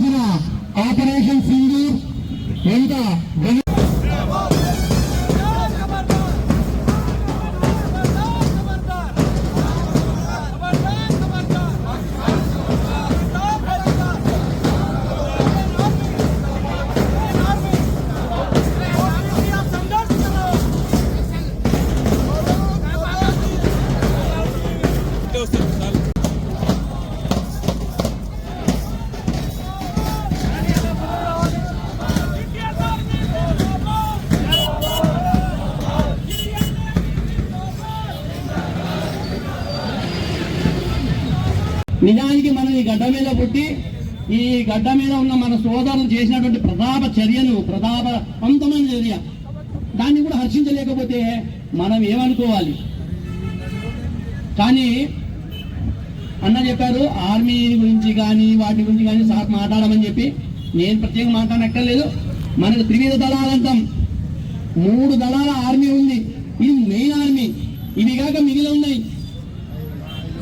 నిర్వహించిన ఆపరేషన్ సింధూర్ ఎంత నిజానికి మనం ఈ గడ్డ మీద పుట్టి ఈ గడ్డ మీద ఉన్న మన సోదరులు చేసినటువంటి ప్రతాప చర్యను ప్రతాపవంతమైన చర్య దాన్ని కూడా హర్షించలేకపోతే మనం ఏమనుకోవాలి? కానీ అన్న చెప్పారు ఆర్మీ గురించి కానీ వాటి గురించి కానీ సార్ మాట్లాడమని చెప్పి నేను ప్రత్యేకంగా మాట్లాడక్కర్లేదు. మనకు త్రివిధ దళాలు అంటాం. మూడు దళాల ఆర్మీ ఉంది. ఇది మెయిన్ ఆర్మీ ఇవి కాక మిగిలి ఉన్నాయి.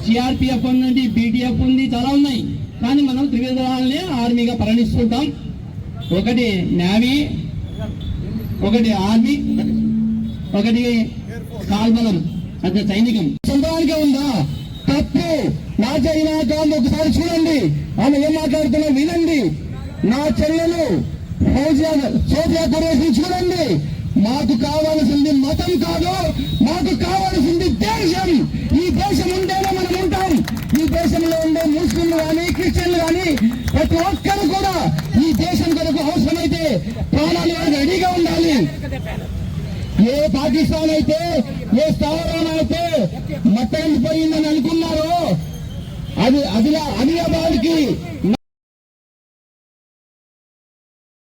సిఆర్పిఎఫ్ ఉంది బీటీఎఫ్ ఉంది చాలా ఉన్నాయి. కానీ మనం త్రివిధ ఆర్మీగా పరిగణిస్తుంటాం. ఒకటి నేవీ ఒకటి ఆర్మీ ఒకటి కాల్బలం అంటే సైనికం. సొంతానికే ఉందా? తప్పు. నా చైనా కాదు ఒకసారి చూడండి. ఆమె ఏం మాట్లాడుతున్నా వినండి. నా చెల్లెలు సోఫియా కురేసి చూడండి. మాకు కావాల్సింది మతం కాదు. మాకు కావాల్సింది దేశం ఈ దేశం ఉంటేనే మనం ఉంటాం ఈ దేశంలో ఉండే ముస్లింలు కానీ క్రిస్టియన్లు కానీ ప్రతి ఒక్కరు కూడా ఈ దేశం కొరకు అవసరమైతే ప్రాణాలు రెడీగా ఉండాలి. ఏ పాకిస్తాన్ అయితే ఏ స్థావరం అయితే మట్టం పోయిందని అనుకున్నారో అది అదిలా అదిలాబాద్కి